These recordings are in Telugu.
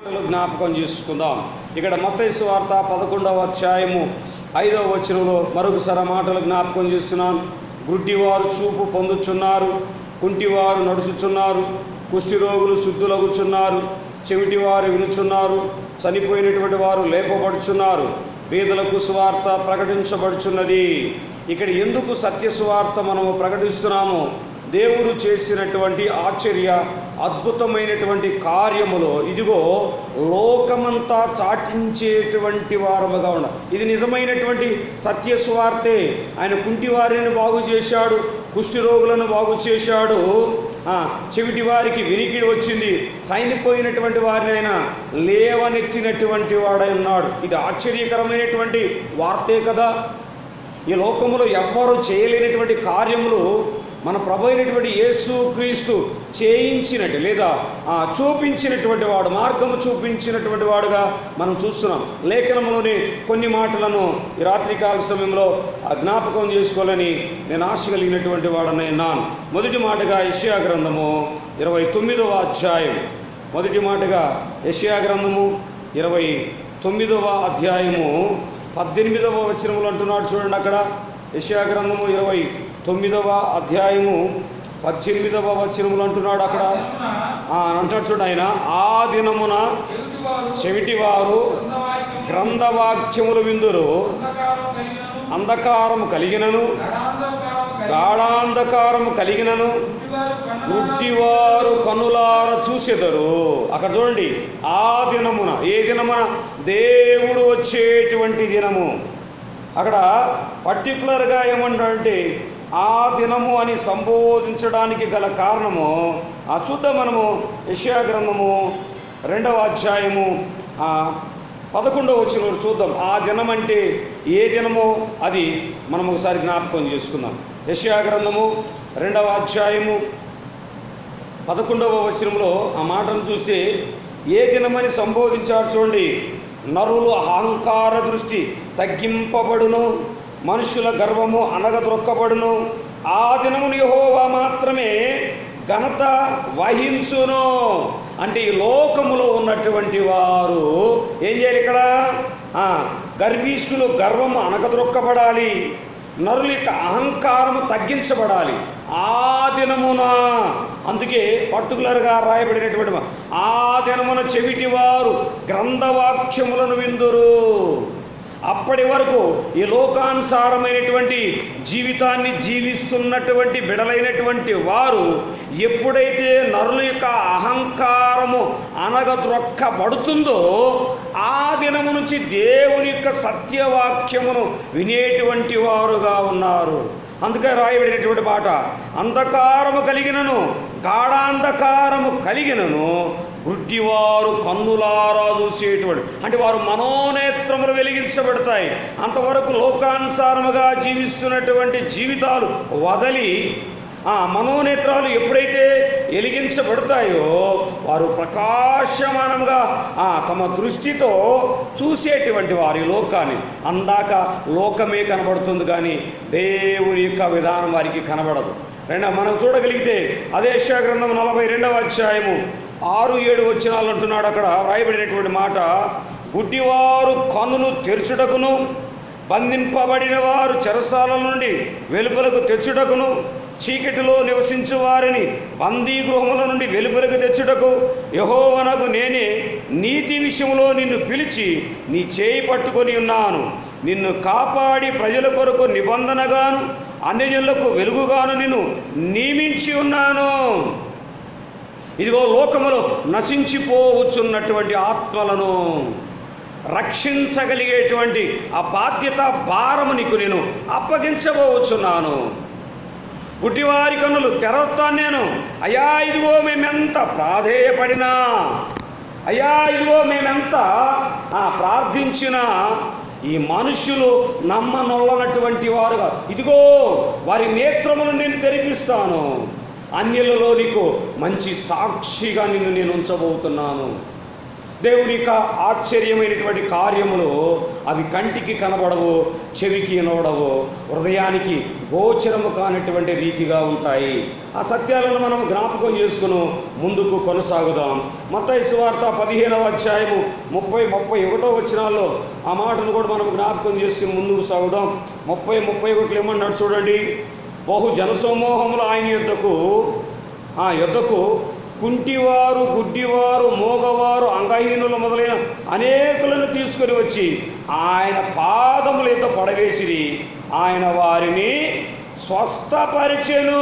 జ్ఞాపకం చేసుకుందాం. ఇక్కడ మత్తైసు వార్త పదకొండవ అధ్యాయము ఐదవ వచనంలో మరొకసారి మాటలు జ్ఞాపకం చేస్తున్నాను. గుడ్డివారు చూపు పొందుచున్నారు కుంటివారు నడుచుచున్నారు కుష్ఠిరోగులు శుద్ధులగుచున్నారు చెవిటివారు వినుచున్నారు చనిపోయినటువంటి వారు లేపబడుచున్నారు పేదలకు సువార్త ప్రకటించబడుచున్నది. ఇక్కడ ఎందుకు సత్య సువార్త మనము ప్రకటిస్తున్నామో? దేవుడు చేసినటువంటి ఆశ్చర్య అద్భుతమైనటువంటి కార్యములో. ఇదిగో లోకమంతా చాటించేటువంటి వారముగా ఉండ. ఇది నిజమైనటువంటి సత్య సువార్తే. ఆయన కుంటి వారిని బాగు చేశాడు కుష్టి రోగులను బాగు చేశాడు. చెవిటి వారికి వినికిడి వచ్చింది. చనిపోయినటువంటి వారిని ఆయన లేవనెత్తినటువంటి వాడై ఉన్నాడు. ఇది ఆశ్చర్యకరమైనటువంటి వార్తే కదా. ఈ లోకములో ఎవ్వరూ చేయలేనటువంటి కార్యములు మన ప్రభు అయినటువంటి యేసు క్రీస్తు చేయించినట్టు లేదా చూపించినటువంటి వాడు మార్గము చూపించినటువంటి వాడుగా మనం చూస్తున్నాం. లేఖనంలోని కొన్ని మాటలను ఈ రాత్రికాల సమయంలో ఆ జ్ఞాపకం చేసుకోవాలని నేను ఆశ కలిగినటువంటి వాడనే ఉన్నాను. మొదటి మాటగా యెషయా గ్రంథము ఇరవై తొమ్మిదవ అధ్యాయం మొదటి మాటగా యెషయా గ్రంథము ఇరవై తొమ్మిదవ అధ్యాయము పద్దెనిమిదవ వచనములు అంటున్నాడు చూడండి అక్కడ. యెషయా గ్రంథము ఇరవై తొమ్మిదవ అధ్యాయము పద్దెనిమిదవ వచనములు అంటున్నాడు అక్కడ. ఆ, అంటాడు ఆయన. ఆ దినమున చెవిటివారు గ్రంథవాక్యములు విందురు. అంధకారము కలిగినను గాఢాంధకారము కలిగినను గుడ్డివారు కనులార చూసేదరు అక్కడ చూడండి. ఆ దినమున ఏ దినమున? దేవుడు వచ్చేటువంటి దినము. అక్కడ పర్టికులర్గా ఏమంటాడంటే ఆ దినము అని సంబోధించడానికి గల కారణము ఆ చూద్దాం మనము యెషయా గ్రంథము రెండవ అధ్యాయము పదకొండవ వచ్చిన చూద్దాం. ఆ దినం అంటే ఏ దినమో అది మనం ఒకసారి జ్ఞాపకం చేసుకుందాం. యెషయా గ్రంథము రెండవ అధ్యాయము పదకొండవ వచనంలో ఆ మాటను చూస్తే ఏ దినమని సంబోధించారు చూడండి. నరులు అహంకార దృష్టి తగ్గింపబడును. మనుషుల గర్వము అనగదొక్కబడును ఆ దినమును యహోవా మాత్రమే ఘనత వహించును. అంటే ఈ లోకములో ఉన్నటువంటి వారు ఏం చేయాలి ఇక్కడ? గర్వీష్ఠులు గర్వము అనగదొక్కబడాలి నరుల యొక్క అహంకారము తగ్గించబడాలి. ఆ దినమున. అందుకే పర్టికులర్గా రాయబడినటువంటి ఆ దినమున చెవిటివారు గ్రంథవాక్యములను విందురు. అప్పటి వరకు ఈ లోకానుసారమైనటువంటి జీవితాన్ని జీవిస్తున్నటువంటి బిడలైనటువంటి వారు ఎప్పుడైతే నరుల యొక్క అహంకారము అనగద్రొక్కబడుతుందో ఆ దినము నుంచి దేవుని యొక్క సత్యవాక్యమును వినేటువంటి వారుగా ఉన్నారు. అందుకే రాయబడినటువంటి మాట అంధకారము కలిగినను గాఢాంధకారము కలిగినను గుడ్డివారు కన్నులారా చూసేటువంటి అంటే వారు మనోనేత్రములు వెలిగించబడతాయి. అంతవరకు లోకానుసారముగా జీవిస్తున్నటువంటి జీవితాలు వదలి ఆ మనోనేత్రాలు ఎప్పుడైతే వెలిగించబడతాయో వారు ప్రకాశమానంగా ఆ తమ దృష్టితో చూసేటువంటి వారి లోకాన్ని. అందాక లోకమే కనబడుతుంది కానీ దేవుని యొక్క విధానం వారికి కనబడదు. రెండవ మనం చూడగలిగితే అదే యెషయా గ్రంథం నలభై రెండవ అధ్యాయము. ఆరు ఏడు వచ్చినాలు అంటున్నాడు అక్కడ రాయబడినటువంటి మాట. గుడ్డివారు కన్నులు తెరుచుటకును బంధింపబడిన వారు చెరసాల నుండి వెలుపలకు తెచ్చుటకును చీకటిలో నివసించు వారిని బందీ గృహముల నుండి వెలుపలకు తెచ్చుటకు. యహోవనకు నేనే నీతి విషయంలో నిన్ను పిలిచి నీ చేయి పట్టుకొని ఉన్నాను. నిన్ను కాపాడి ప్రజల కొరకు నిబంధనగాను అన్యజనులకు వెలుగుగాను నిన్ను నియమించి ఉన్నాను. ఇదిగో లోకములో నశించిపోవచ్చున్నటువంటి ఆత్మలను రక్షించగలిగేటువంటి ఆ బాధ్యత భారము నీకు నేను అప్పగించబోచున్నాను. గుడ్డివారి కన్నులు తెరవస్తాను నేను. అయ్యా ఇదిగో మేమెంత ప్రాధేయపడినా. అయ్యా ఇదిగో మేమెంత ప్రార్థించినా ఈ మనుషులు నమ్మనొల్లనటువంటి వారుగా. ఇదిగో వారి నేత్రములు నేను తెరిపిస్తాను. అన్యులలో నీకు మంచి సాక్షిగా నిన్ను నేను ఉంచబోతున్నాను. దేవుని యొక్క ఆశ్చర్యమైనటువంటి కార్యములు అవి కంటికి కనబడవు చెవికి వినబడవు హృదయానికి గోచరము కానటువంటి రీతిగా ఉంటాయి. ఆ సత్యాలను మనం జ్ఞాపకం చేసుకుని ముందుకు కొనసాగుదాం. మత్తయి సువార్త పదిహేనవ అధ్యాయము ముప్పై ముప్పై ఒకటో వచ్చినాల్లో ఆ మాటను కూడా మనం జ్ఞాపకం చేసుకుని ముందుకు సాగుదాం. ముప్పై ముప్పై ఒకటి ఏమన్నాడు చూడండి? బహు జనసమూహములు ఆయన యుద్ధకు ఆ యుద్ధకు కుంటివారు గుడ్డివారు మోగవారు అంగహీనులు మొదలైన అనేకులను తీసుకొని వచ్చి ఆయన పాదముల యొక్క పడవేసిరి. ఆయన వారిని స్వస్థపరిచెను.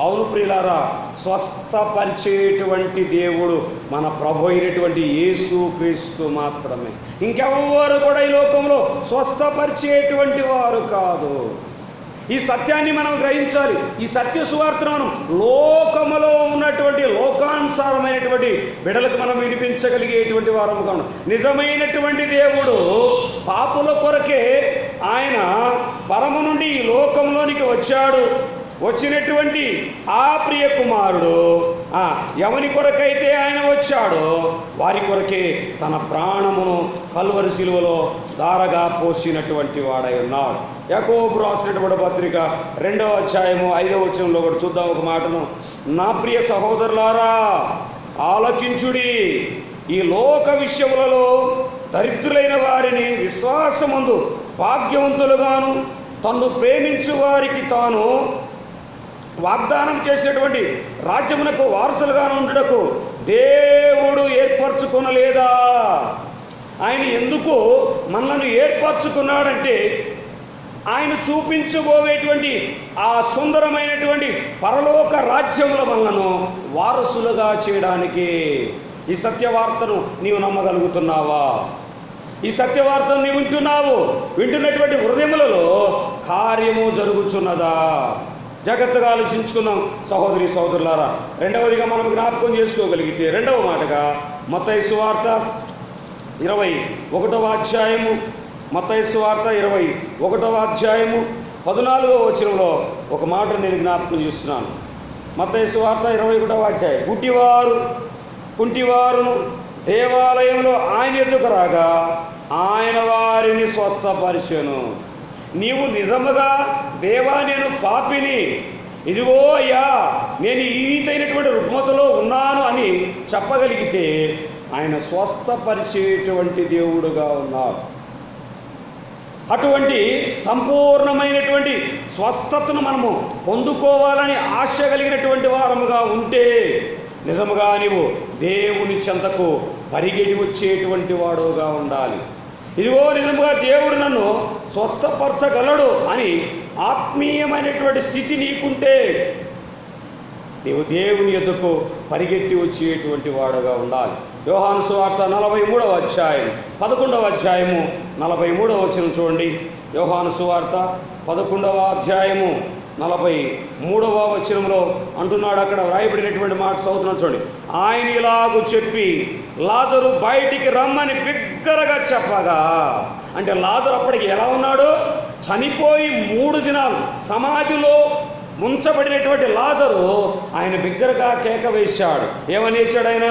అవును ప్రియులారా స్వస్థపరిచేటువంటి దేవుడు మన ప్రభు అయినటువంటి యేసు క్రీస్తు మాత్రమే. ఇంకెవ్వరు కూడా ఈ లోకంలో స్వస్థపరిచేటువంటి వారు కాదు. ఈ సత్యాన్ని మనం గ్రహించాలి. ఈ సత్య సువార్తను మనం లోకములో ఉన్నటువంటి లోకానుసారమైనటువంటి బిడలకు మనం వినిపించగలిగేటువంటి వారము కాను నిజమైనటువంటి దేవుడు పాపుల కొరకే ఆయన పరము నుండి ఈ లోకంలోనికి వచ్చాడు. వచ్చినటువంటి ఆ ప్రియ కుమారుడు ఎవరి ఎవని కొరకైతే ఆయన వచ్చాడో వారి కొరకే తన ప్రాణమును కలువరి శిలువలో దారగా పోసినటువంటి వాడై ఉన్నాడు. యాకోబు రాసినటువంటి పత్రిక రెండవ అధ్యాయము ఐదవ వచనంలో కూడా చూద్దాం ఒక మాటను. నా ప్రియ సహోదరులారా ఆలకించుడి. ఈ లోక విషయములలో దరిద్రులైన వారిని విశ్వాసమందు భాగ్యవంతులుగాను తన్ను ప్రేమించు వారికి తాను వాగ్దానం చేసినటువంటి రాజ్యమునకు వారసులుగా ఉండటకు దేవుడు ఏర్పరచుకొనలేదా? ఆయన ఎందుకు మనల్ని ఏర్పరచుకున్నాడంటే ఆయన చూపించబోయేటువంటి ఆ సుందరమైనటువంటి పరలోక రాజ్యముల మనలను వారసులుగా చేయడానికి ఈ సత్యవార్తను నీవు నమ్మగలుగుతున్నావా? ఈ సత్యవార్తను నీవు వింటున్నావు? వింటున్నటువంటి హృదయములలో కార్యము జరుగుచున్నదా? జాగ్రత్తగా ఆలోచించుకుందాం. సహోదరి సహోదరులారా రెండవదిగా మనం జ్ఞాపకం చేసుకోగలిగితే రెండవ మాటగా మత్తయి సువార్త ఇరవై ఒకటవ అధ్యాయము మత్తయి సువార్త ఇరవై ఒకటవ అధ్యాయము పద్నాలుగవ వచనంలో ఒక మాట నేను జ్ఞాపకం చేస్తున్నాను. మత్తయి సువార్త ఇరవై ఒకటవ అధ్యాయం. గుడ్డివారు కుంటివారును దేవాలయంలో ఆయన ఎదుకు రాగా ఆయన వారిని స్వస్థపరిచెను. నీవు నిజముగా దేవా నేను పాపిని. ఇదిగో అయ్యా నేను ఈతైనటువంటి రుగ్మతలో ఉన్నాను అని చెప్పగలిగితే ఆయన స్వస్థపరిచేటువంటి దేవుడుగా ఉన్నారు అటువంటి సంపూర్ణమైనటువంటి స్వస్థతను మనము పొందుకోవాలని ఆశ కలిగినటువంటి వారముగా ఉంటే నిజముగా నీవు దేవుని చెంతకు పరిగెడి వచ్చేటువంటి వాడుగా ఉండాలి. ఇదిగో నిజముగా దేవుడు నన్ను స్వస్థపరచగలడు అని ఆత్మీయమైనటువంటి స్థితి నీకుంటే నీవు దేవుని ఎద్దుకు పరిగెట్టి వచ్చేటువంటి వాడుగా ఉండాలి. యోహాను సువార్త నలభై మూడవ అధ్యాయం పదకొండవ అధ్యాయము నలభై మూడవ వచనం చూడండి. యోహాను సువార్త పదకొండవ అధ్యాయము నలభై మూడవ వచనంలో అంటున్నాడు అక్కడ వ్రాయబడినటువంటి మాట చదువుతున్నాను చూడండి. ఆయన ఇలాగూ చెప్పి లాజరు బయటికి రమ్మని బిగ్గరగా చెప్పగా అంటే లాజరు అప్పటికి ఎలా ఉన్నాడు? చనిపోయి మూడు దినాలు సమాధిలో ముంచబడినటువంటి లాజరు ఆయన బిగ్గరగా కేక వేశాడు. ఏమని వేశాడు ఆయన?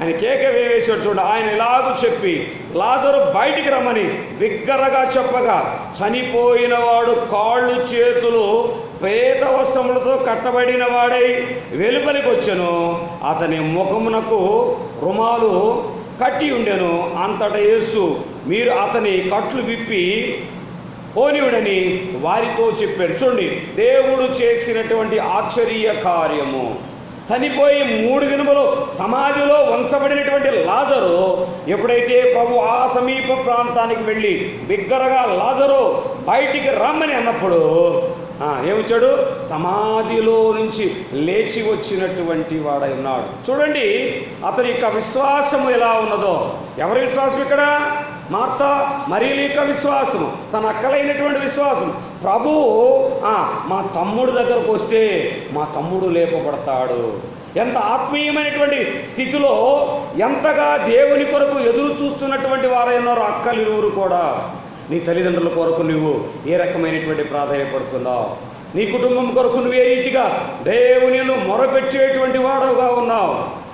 ఆయన కేక వేసాడు చూడు ఆయన ఇలాగూ చెప్పి లాజరు బయటికి రమ్మని బిగ్గరగా చెప్పగా చనిపోయిన వాడు కాళ్ళు చేతులు ప్రేత వస్త్రములతో కట్టబడిన వాడై వెలుపలికి వచ్చాను. అతని ముఖమునకు రుమాలు కట్టి ఉండెను. అంతట యేసు మీరు అతని కట్లు విప్పి పోనివుడని వారితో చెప్పాడు. చూడండి దేవుడు చేసినటువంటి ఆశ్చర్య కార్యము. చనిపోయి మూడు దినములు సమాధిలో వంచబడినటువంటి లాజరు ఎప్పుడైతే ప్రభు ఆ సమీప ప్రాంతానికి వెళ్ళి బిగ్గరగా లాజరు బయటికి రమ్మని అన్నప్పుడు ఏమిచ్చాడు? సమాధిలో నుంచి లేచి వచ్చినటువంటి వాడై ఉన్నాడు. చూడండి అతని యొక్క విశ్వాసం ఎలా ఉన్నదో. ఎవరి విశ్వాసం ఇక్కడ? మార్త మరీల యొక్క విశ్వాసం తన అక్కలైనటువంటి విశ్వాసం ప్రభు మా తమ్ముడు దగ్గరకు వస్తే మా తమ్ముడు లేపబడతాడు. ఎంత ఆత్మీయమైనటువంటి స్థితిలో ఎంతగా దేవుని కొరకు ఎదురు చూస్తున్నటువంటి వారైనారు అక్కలిరువురు కూడా. నీ తల్లిదండ్రుల కొరకు నువ్వు ఏ రకమైనటువంటి ప్రాధాన్యపడుతున్నావు? నీ కుటుంబం కొరకు నువ్వు ఏ రీతిగా దేవుని మొరపెట్టేటువంటి వాడుగా ఉన్నావు?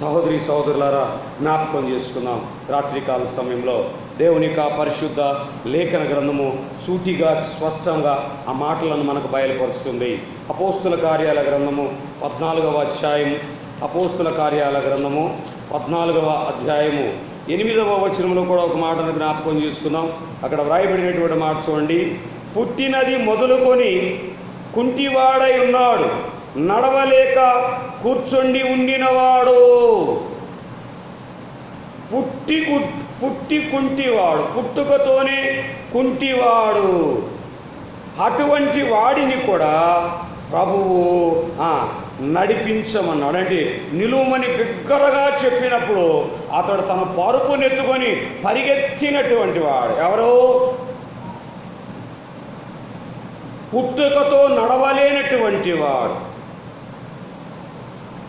సహోదరి సహోదరులారా జ్ఞాపకం చేసుకుందాం. రాత్రికాల సమయంలో దేవుని యొక్క పరిశుద్ధ లేఖన గ్రంథము సూటిగా స్పష్టంగా ఆ మాటలను మనకు బయలుపరుస్తుంది. అపోస్తుల కార్యాల గ్రంథము పద్నాలుగవ అధ్యాయము. అపోస్తుల కార్యాల గ్రంథము పద్నాలుగవ అధ్యాయము. ఎనిమిదవ వచనంలో కూడా ఒక మాటను జ్ఞాపకం చేసుకుందాం. అక్కడ వ్రాయబడినటువంటి మాట చూడండి. పుట్టినది మొదలుకొని కుంటివాడై ఉన్నాడు. నడవలేక కూర్చొండి ఉండినవాడు. పుట్టి కు- పుట్టి కుంటివాడు పుట్టుకతోనే కుంటివాడు. అటువంటి వాడిని కూడా ప్రభువు నడిపించమన్నాడు. అంటే నిలువమని బిగ్గరగా చెప్పినప్పుడు అతడు తన పరుపునెత్తుకొని పరిగెత్తినటువంటి వాడు. ఎవరో? పుట్టుకతో నడవలేనటువంటి వాడు.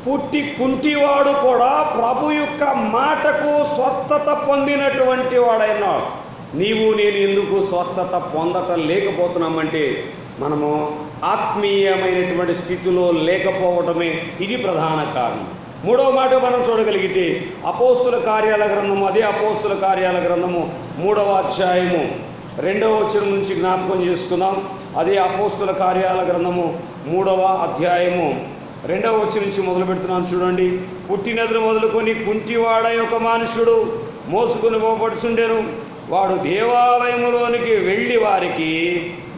పుట్టి కుంటివాడు కూడా ప్రభు యొక్క మాటకు స్వస్థత పొందినటువంటి వాడైనా. నీవు నేను ఎందుకు స్వస్థత పొందటం లేకపోతున్నామంటే మనము ఆత్మీయమైనటువంటి స్థితిలో లేకపోవటమే ఇది ప్రధాన కారణం. మూడవ మాట మనం చూడగలిగితే అపోస్తుల కార్యాల గ్రంథము అదే అపోస్తుల కార్యాల గ్రంథము మూడవ అధ్యాయము. రెండవ వచనం నుంచి జ్ఞాపకం చేసుకుందాం. అదే అపోస్తుల కార్యాల గ్రంథము మూడవ అధ్యాయము. రెండవ వచ్చి నుంచి మొదలు పెడుతున్నాను చూడండి. పుట్టినదులు మొదలుకొని కుంటివాడ యొక్క మనుషుడు మోసుకొని పోబడుచుండెను. వాడు దేవాలయములోనికి వెళ్ళి వారికి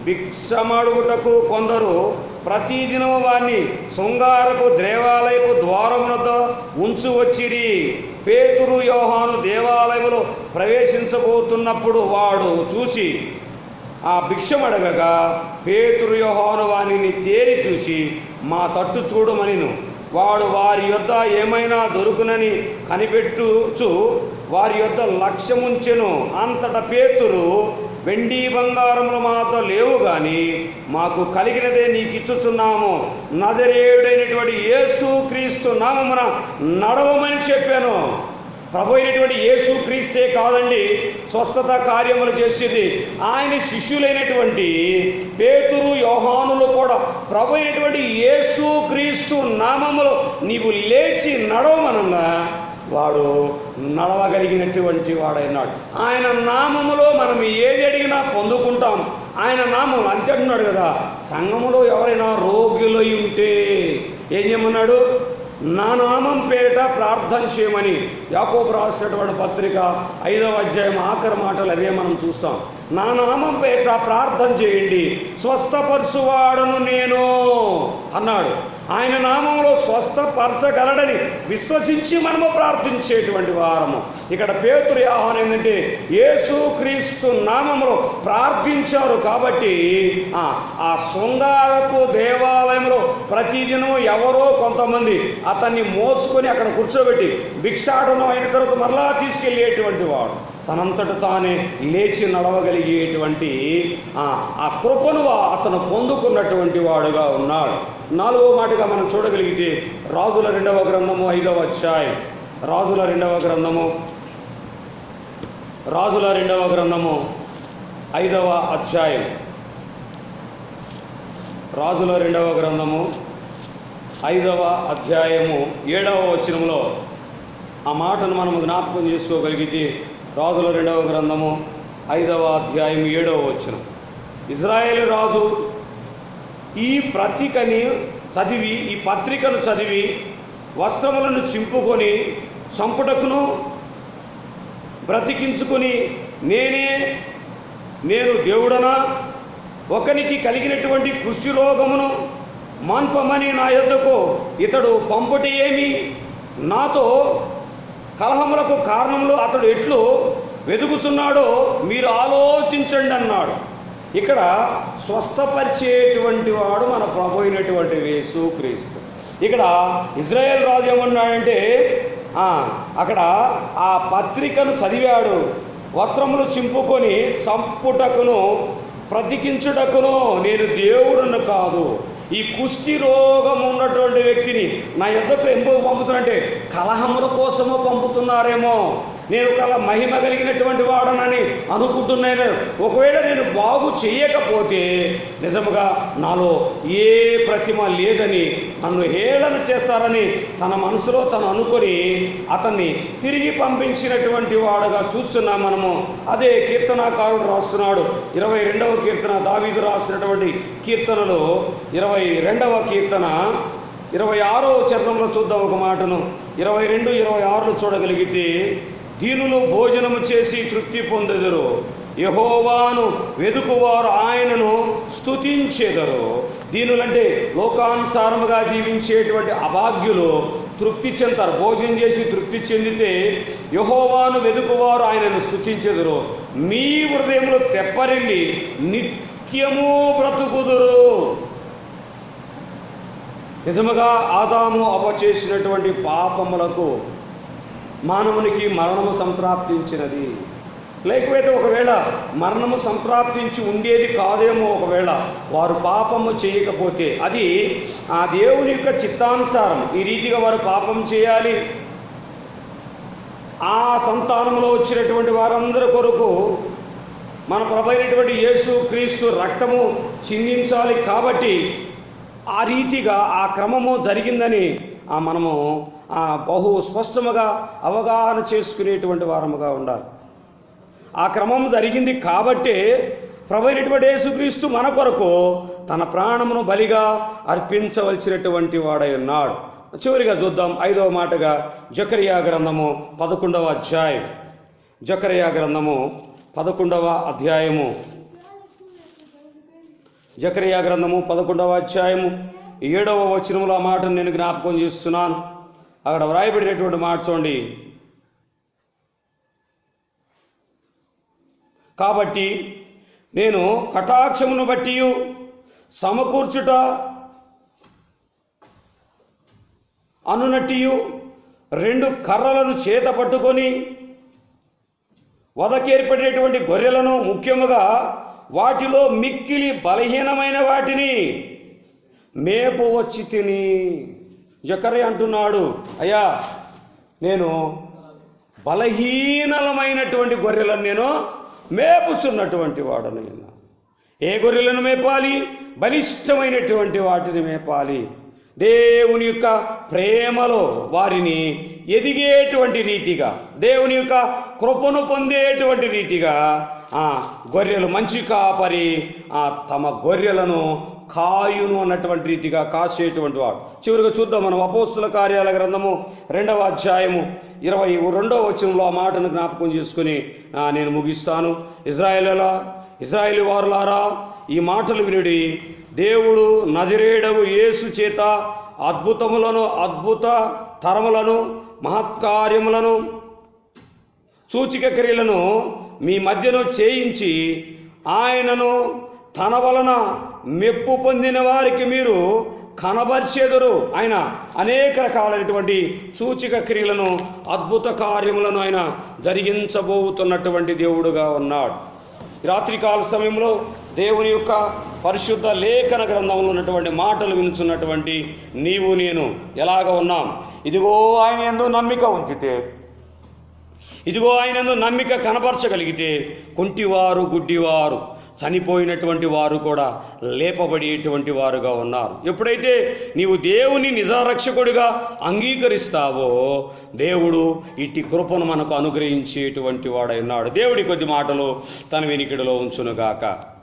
భిక్షమడుగుటకు కొందరు ప్రతిదినము వారిని శృంగారపు దేవాలయపు ద్వారమునతో ఉంచు వచ్చిరి. పేతురు యోహాను దేవాలయములో ప్రవేశించబోతున్నప్పుడు వాడు చూసి ఆ భిక్షమడగగా పేతురు యోహాను వానిని తేరి చూసి మా తట్టు చూడమనిను. వాడు వారి యొద్ద ఏమైనా దొరుకునని కనిపెట్టుచు వారి యొద్ద లక్ష్యముంచెను. అంతట పేతురు వెండి బంగారములు మాతో లేవు కానీ మాకు కలిగినదే నీకు ఇచ్చుచున్నాము నజరేయుడైనటువంటి యేసు క్రీస్తు నామమున నడవమని చెప్పాను. ప్రభు అయినటువంటి యేసు క్రీస్తే కాదండి స్వస్థత కార్యములు చేసేది. ఆయన శిష్యులైనటువంటి పేతురు యోహానులు కూడా ప్రభు అయినటువంటి యేసు క్రీస్తు నామములో నీవు లేచి నడవమనంగా వాడు నడవగలిగినటువంటి వాడైనాడు ఆయన నామములో మనం ఏది అడిగినా పొందుకుంటాం. ఆయన నామం అంతే అంటున్నాడు కదా. సంఘములో ఎవరైనా రోగులై ఉంటే ఏం చేయమన్నాడు? నా నామం పేరిట ప్రార్థన చేయమని యాకోబు రాసినటువంటి పత్రిక ఐదవ అధ్యాయం ఆఖరి మాటలు అవే మనం చూస్తాం. నా నామం పేరిట ప్రార్థన చేయండి. స్వస్థపరచువాడను నేను అన్నాడు. ఆయన నామంలో స్వస్థపరచగలడని విశ్వసించి మనము ప్రార్థించేటువంటి వారము. ఇక్కడ పేతురు ఆహ్వానం ఏంటంటే యేసు క్రీస్తు నామంలో ప్రార్థించారు కాబట్టి ఆ, శృంగారపు దేవాలయంలో ప్రతిదినం ఎవరో కొంతమంది అతన్ని మోసుకొని అక్కడ కూర్చోబెట్టి భిక్షాటనం అయిన తర్వాత మరలా తీసుకెళ్ళేటువంటి వాడు. తనంతట తానే లేచి నడవగలిగేటువంటి ఆ, కృపను అతను పొందుకున్నటువంటి వాడుగా ఉన్నాడు. నాలుగో మాటగా మనం చూడగలిగితే రాజుల రెండవ గ్రంథము ఐదవ అధ్యాయం. రాజుల రెండవ గ్రంథము. రాజుల రెండవ గ్రంథము ఐదవ అధ్యాయం. రాజుల రెండవ గ్రంథము ఐదవ అధ్యాయము ఏడవ వచనంలో ఆ మాటను మనం జ్ఞాపకం చేసుకోగలిగితే రాజుల రెండవ గ్రంథము ఐదవ అధ్యాయం ఏడవ వచ్చిన ఇజ్రాయేల్ రాజు ఈ పత్రికని చదివి ఈ పత్రికను చదివి వస్త్రములను చింపుకొని చంపుటకును బ్రతికించుకొని నేనే నేను దేవుడనా? ఒకనికి కలిగినటువంటి కుష్టి రోగమును మాన్పమని నా యొద్దకు ఇతడు పంపటి ఏమి? నాతో కలహములకు కారణంలో అతడు ఎట్లు వెతుకుతున్నాడో మీరు ఆలోచించండి అన్నాడు. ఇక్కడ స్వస్థపరిచేటువంటి వాడు మన ప్రభు అయినటువంటి వేసు క్రీస్తు. ఇక్కడ ఇజ్రాయెల్ రాజు ఏమన్నాడంటే అక్కడ ఆ పత్రికను చదివాడు. వస్త్రములు చింపుకొని సంపుటకును ప్రతికించుటకును నేను దేవుడును కాదు. ఈ కుష్టి రోగం ఉన్నటువంటి వ్యక్తిని నా యుద్ధకు ఎందుకు పంపుతున్నారంటే కలహముల కోసము పంపుతున్నారేమో. నేను కల మహిమ కలిగినటువంటి వాడనని అనుకుంటున్నాను. ఒకవేళ నేను బాగు చేయకపోతే నిజముగా నాలో ఏ ప్రతిమ లేదని నన్ను హేళన చేస్తారని తన మనసులో తను అనుకొని అతన్ని తిరిగి పంపించినటువంటి వాడుగా చూస్తున్నాం మనము. అదే కీర్తనాకారుడు రాస్తున్నాడు. ఇరవై రెండవ కీర్తన దావీదు రాసినటువంటి కీర్తనలో ఇరవై రెండవ కీర్తన ఇరవై ఆరో చరణంలో చూద్దాం ఒక మాటను. ఇరవై రెండు ఇరవై ఆరులో చూడగలిగితే దీనులు భోజనము చేసి తృప్తి పొందెదరు. యహోవాను వెదుకువారు ఆయనను స్తుతించెదరు. దీనులంటే లోకానుసారముగా జీవించేటువంటి అభాగ్యులు తృప్తి చెందుతారు. భోజనం చేసి తృప్తి చెందితే యహోవాను వెదుకువారు ఆయనను స్థుతించెదరు మీ హృదయంలో తెప్పరిల్లి నిత్యము బ్రతుకుదురు. నిజముగా ఆదాము అవ చేసినటువంటి పాపములకు మానవునికి మరణము సంప్రాప్తించినది. లేకపోతే ఒకవేళ మరణము సంప్రాప్తించి ఉండేది కాదేమో ఒకవేళ వారు పాపము చేయకపోతే అది ఆ దేవుని యొక్క చిత్తానుసారం ఈ రీతిగా వారు పాపం చేయాలి. ఆ సంతానంలో వచ్చినటువంటి వారందరి కొరకు మన ప్రభైనటువంటి యేసు క్రీస్తు రక్తము చిందించాలి కాబట్టి ఆ రీతిగా ఆ క్రమము జరిగిందని ఆ మనము బహు స్పష్టముగా అవగాహన చేసుకునేటువంటి వారముగా ఉండాలి. ఆ క్రమం జరిగింది కాబట్టే ప్రభైనటువంటి యేసుక్రీస్తు మన కొరకు తన ప్రాణమును బలిగా అర్పించవలసినటువంటి వాడై ఉన్నాడు. చివరిగా చూద్దాం ఐదవ మాటగా జకరియా గ్రంథము పదకొండవ అధ్యాయం. జకరియా గ్రంథము పదకొండవ అధ్యాయము. జకరియా గ్రంథము పదకొండవ అధ్యాయము. ఏడవ వచనముల ఆ మాటను నేను జ్ఞాపకం చేస్తున్నాను. అక్కడ వ్రాయబడినటువంటి మాట చూడండి. కాబట్టి నేను కటాక్షమును బట్టి సమకూర్చుట అనునట్టియు రెండు కర్రలను చేత పట్టుకొని వదకేర్పడేటువంటి గొర్రెలను ముఖ్యముగా వాటిలో మిక్కిలి బలహీనమైన వాటిని మేపు వచ్చి తిని. జకరి అంటున్నాడు అయ్యా నేను బలహీనలమైనటువంటి గొర్రెలను నేను మేపుచున్నటువంటి వాడను ఏ గొర్రెలను మేపాలి? బలిష్టమైనటువంటి వాటిని మేపాలి. దేవుని యొక్క ప్రేమలో వారిని ఎదిగేటువంటి రీతిగా దేవుని యొక్క కృపను పొందేటువంటి రీతిగా ఆ గొర్రెలు మంచి కాపరి ఆ తమ గొర్రెలను కాయును అన్నటువంటి రీతిగా కాసేటువంటి వాడు. చివరిగా చూద్దాం మనం అపోస్తుల కార్యాల గ్రంథము రెండవ అధ్యాయము ఇరవై రెండవ వచనంలో ఆ మాటను జ్ఞాపకం చేసుకుని నేను ముగిస్తాను. ఇజ్రాయేల్ ఇజ్రాయేలు వారులారా ఈ మాటలు వినుడి. దేవుడు నజరేడవు యేసు చేత అద్భుతములను అద్భుత తరములను మహత్కార్యములను సూచిక క్రియలను మీ మధ్యను చేయించి ఆయనను తన వలన మెప్పు పొందిన వారికి మీరు కనబరిచేదరు. ఆయన అనేక రకాలైనటువంటి సూచిక క్రియలను అద్భుత కార్యములను ఆయన జరిగించబోతున్నటువంటి దేవుడుగా ఉన్నాడు. రాత్రికాల సమయంలో దేవుని యొక్క పరిశుద్ధ లేఖన గ్రంథంలో ఉన్నటువంటి మాటలు వినుచున్నటువంటి నీవు నేను ఎలాగ ఉన్నాం? ఇదిగో ఆయన ఎందు నమ్మిక ఉంచితే ఇదిగో ఆయనందు నమ్మిక కనపరచగలిగితే కుంటివారు గుడ్డివారు. చనిపోయినటువంటి వారు కూడా లేపబడేటువంటి వారుగా ఉన్నారు. ఎప్పుడైతే నీవు దేవుని నిజారక్షకుడిగా అంగీకరిస్తావో దేవుడు ఇట్టి కృపను మనకు అనుగ్రహించేటువంటి వాడై ఉన్నాడు. దేవుడి కొద్ది మాటలు తన వెనికిడిలో ఉంచునుగాక.